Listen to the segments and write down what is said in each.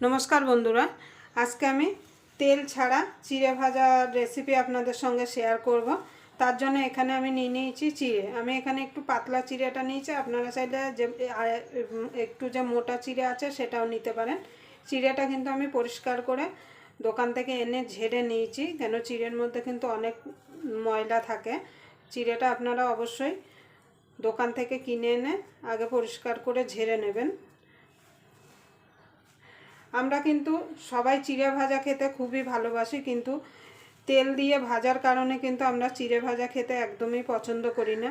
নমস্কার বন্ধুরা, আজকে আমি তেল ছাড়া চিড়ে ভাজার রেসিপি আপনাদের সঙ্গে শেয়ার করব। তার জন্য এখানে আমি নিয়ে নিয়েছি চিড়ে। আমি এখানে একটু পাতলা চিড়েটা নিয়েছি, আপনারা চাইলে যে একটু যে মোটা চিড়ে আছে সেটাও নিতে পারেন। চিড়েটা কিন্তু আমি পরিষ্কার করে দোকান থেকে এনে ঝেড়ে নিয়েছি, কেন চিড়ের মধ্যে কিন্তু অনেক ময়লা থাকে। চিড়েটা আপনারা অবশ্যই দোকান থেকে কিনে এনে আগে পরিষ্কার করে ঝেড়ে নেবেন। আমরা কিন্তু সবাই চিড়ে ভাজা খেতে খুবই ভালোবাসি, কিন্তু তেল দিয়ে ভাজার কারণে কিন্তু আমরা চিড়ে ভাজা খেতে একদমই পছন্দ করি না।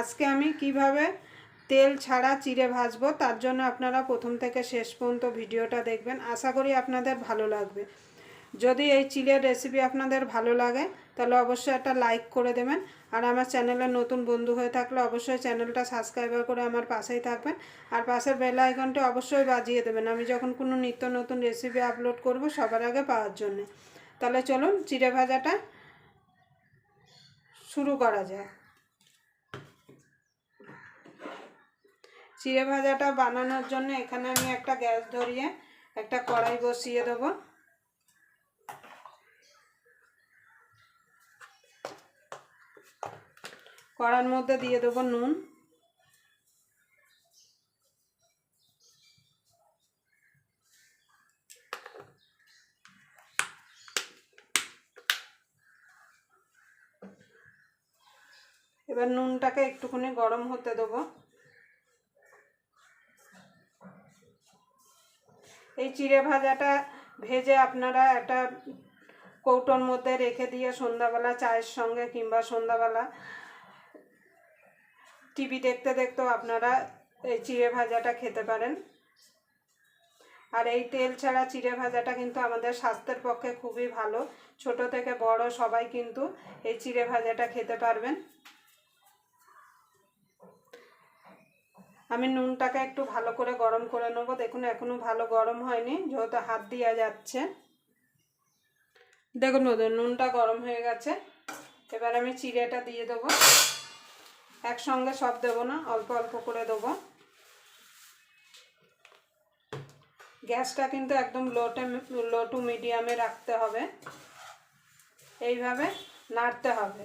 আজকে আমি কীভাবে তেল ছাড়া চিড়ে ভাজবো তার জন্য আপনারা প্রথম থেকে শেষ পর্যন্ত ভিডিওটা দেখবেন। আশা করি আপনাদের ভালো লাগবে। যদি এই চিড়ের রেসিপি আপনাদের ভালো লাগে, তাহলে অবশ্যই একটা লাইক করে দেবেন। আর আমার চ্যানেলে নতুন বন্ধু হয়ে থাকলে অবশ্যই চ্যানেলটা সাবস্ক্রাইবার করে আমার পাশেই থাকবেন। আর পাশের বেল আইকনটা অবশ্যই বাজিয়ে দেবেন। আমি যখন কোনো নিত্য নতুন রেসিপি আপলোড করব সবার আগে পাওয়ার জন্য। তাহলে চলুন চিড়ে ভাজাটা শুরু করা যায়। চিড়ে ভাজাটা বানানোর জন্য এখানে আমি একটা গ্যাস ধরিয়ে একটা কড়াই বসিয়ে দেবো। কড়ার মধ্যে দিয়ে দেবো নুন। এবার নুনটাকে একটুখানি গরম হতে দেবো। এই চিড়ে ভাজাটা ভেজে আপনারা একটা কৌটোর মধ্যে রেখে দিয়ে সন্ধ্যাবেলা চায়ের সঙ্গে কিংবা সন্ধ্যাবেলা টিভি দেখতে দেখতেও আপনারা এই চিড়ে ভাজাটা খেতে পারেন। আর এই তেল ছাড়া চিড়ে ভাজাটা কিন্তু আমাদের স্বাস্থ্যের পক্ষে খুবই ভালো। ছোট থেকে বড় সবাই কিন্তু এই চিড়ে ভাজাটা খেতে পারবেন। আমি নুনটাকে একটু ভালো করে গরম করে নেব। দেখুন, এখনও ভালো গরম হয়নি, যেহেতু হাত দেওয়া যাচ্ছে। দেখুন নুনটা গরম হয়ে গেছে। এবার আমি চিড়েটা দিয়ে দেবো। একসঙ্গে সব দেবো না, অল্প অল্প করে দেবো। গ্যাসটা কিন্তু একদম লোটে লো টু মিডিয়ামে রাখতে হবে। এইভাবে নাড়তে হবে।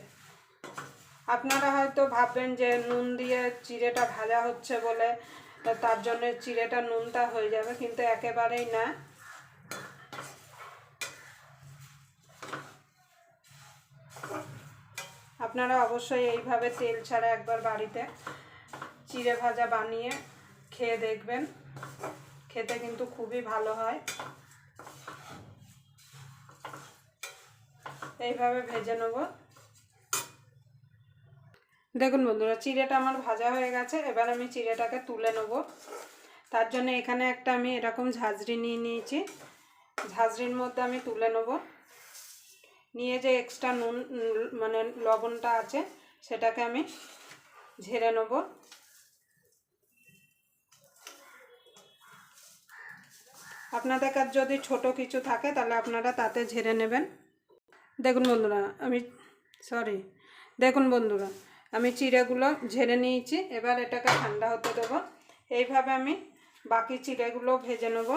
আপনারা হয়তো ভাববেন যে নুন দিয়ে চিড়েটা ভাজা হচ্ছে বলে, তার জন্য চিড়েটা নুনটা হয়ে যাবে, কিন্তু একেবারেই না। আপনারা অবশ্যই এইভাবে তেল ছাড়া একবার বাড়িতে চিড়ে ভাজা বানিয়ে খেয়ে দেখবেন। খেতে কিন্তু খুবই ভালো হয়। এইভাবে ভেজে নেব। দেখুন বন্ধুরা, চিড়েটা আমার ভাজা হয়ে গেছে। এবার আমি চিড়েটাকে তুলে নেব। তার জন্য এখানে একটা আমি এরকম ঝাঁঝরি নিয়ে নিয়েছি। ঝাঁঝরির মধ্যে আমি তুলে নেব। নিয়ে যে এক্সট্রা নুন মানে লবণটা আছে, সেটাকে আমি ঝেড়ে নেব। আপনাদের কাছে যদি ছোট কিছু থাকে, তাহলে আপনারা তাতে ঝেড়ে নেবেন। দেখুন বন্ধুরা, আমি সরি দেখুন বন্ধুরা, আমি চিড়েগুলো ঝেড়ে নিয়েছি, এবার এটাকে ঠান্ডা হতে দেবো। এইভাবে আমি বাকি চিড়েগুলো ভেজে নেব।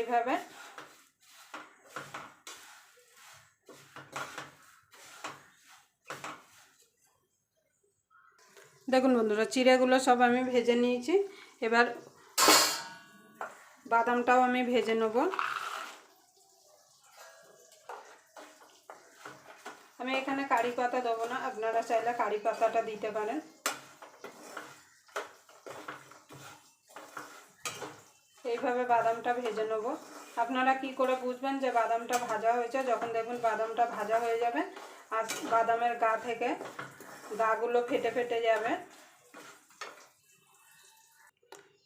এইভাবে। দেখুন বন্ধুরা, চিড়েগুলো সব আমি ভেজে নিয়েছি। এবার বাদামটাও আমি ভেজে নেব। আমি এখানে কারি পাতা দেবো না, আপনারা চাইলে কারি পাতাটা দিতে পারেন। এইভাবে বাদামটা ভেজে নেব। আপনারা কি করে বুঝবেন যে বাদামটা ভাজা হয়েছে? যখন দেখবেন বাদামটা ভাজা হয়ে যাবে আর বাদামের গা থেকে গাগুলো ফেটে ফেটে যাবে।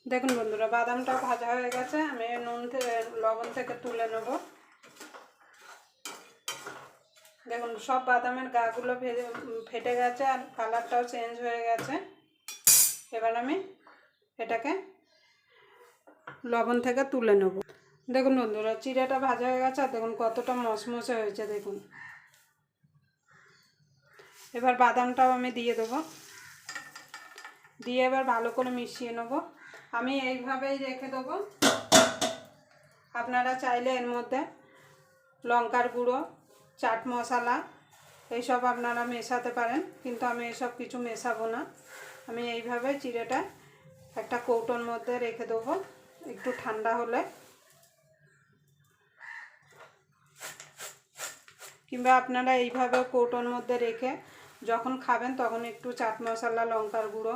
দেখুন বন্ধুরা, বাদামটা ভাজা হয়ে গেছে। আমি নুন থেকে লবণ থেকে তুলে নেব। দেখুন, সব বাদামের গাগুলো ফেটে গেছে আর কালারটাও চেঞ্জ হয়ে গেছে। এবার আমি এটাকে লবণ থেকে তুলে নেব। দেখুন বন্ধুরা চিড়েটা ভাজা হয়ে গেছে আর দেখুন কতটা মশমশে হয়েছে, দেখুন। এবার বাদামটাও আমি দিয়ে দেবো। দিয়ে এবার ভালো করে মিশিয়ে নেব। আমি এইভাবেই রেখে দেবো। আপনারা চাইলে এর মধ্যে লঙ্কার গুঁড়ো, চাট মশলা, এইসব আপনারা মেশাতে পারেন, কিন্তু আমি এসব কিছু মেশাবো না। আমি এইভাবে চিড়েটা একটা কৌটোর মধ্যে রেখে দেবো। একটু ঠান্ডা হলে। কিংবা আপনারা এইভাবে কৌটোর মধ্যে রেখে যখন খাবেন তখন একটু চাট মশলা, লঙ্কার গুঁড়ো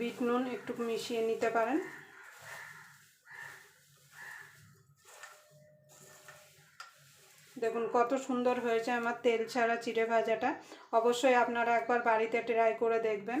বিট নুন একটু মিশিয়ে নিতে পারেন। দেখুন কত সুন্দর হয়েছে আমার তেল ছাড়া চিড়ে ভাজাটা। অবশ্যই আপনারা একবার বাড়িতে ট্রাই করে দেখবেন।